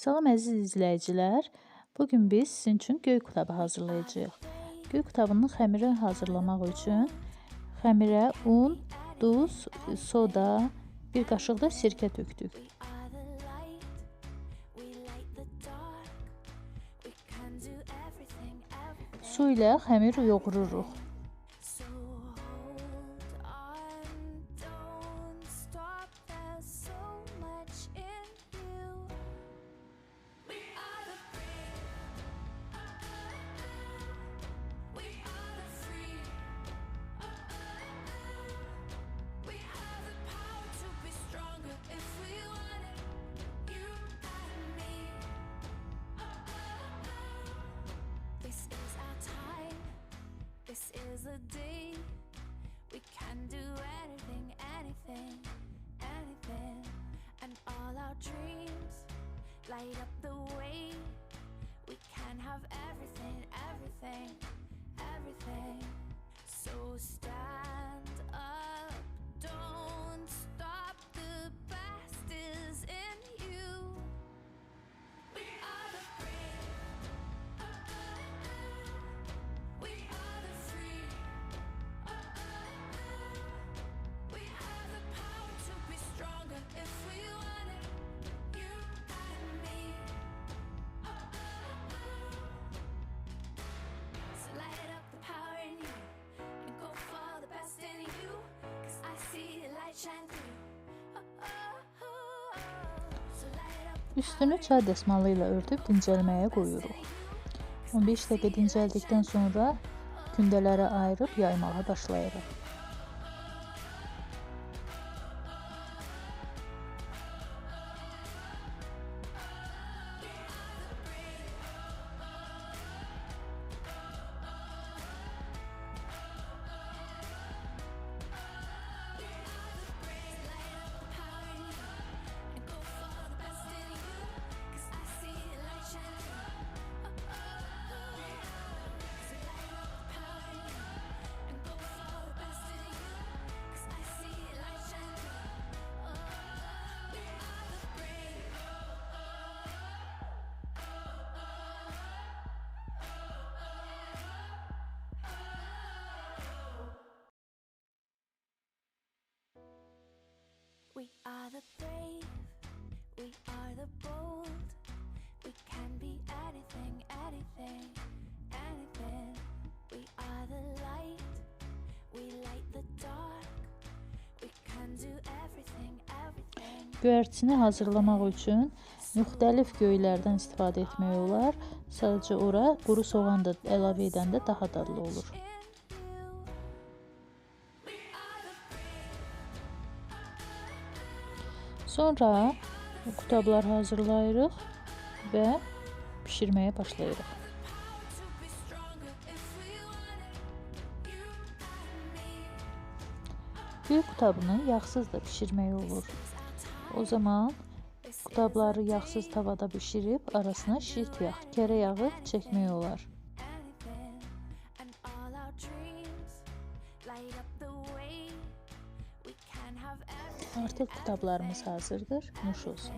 Salam əziz izləyicilər. Bu gün biz sizin üçün göy qutabı hazırlayacağıq. Göy qutabının xəmirini hazırlamaq üçün xəmirə un, duz, soda, bir qaşıq da sirkə tökdük. Su ilə xəmir yoğururuq. Light up the way. We can have everything, everything, everything. So stand Üstünü çay dəsmalı ilə örtüb dincəlməyə qoyuruq. 15 dəqiqə dincəldikdən sonra kündələrə ayırıb yaymağa başlayırıq. The brave, we are the bold. We can be anything, anything, anything. We are the light, we light the dark. We can do everything, everything. Göyərçini hazırlamaq üçün müxtəlif göylərdən istifadə etmək olar. Sadəcə ora quru soğan da əlavə edəndə daha dadlı olur. Sonra qutablar hazırlayırıq və bişirməyə başlayırıq. Göy qutabını yağsız da bişirmək olur. O zaman qutabları yağsız tavada bişirib arasına şit yağ, kərə yağı çəkmək olar. light up the way Artıq qutablarımız hazırdır. Nuş olsun.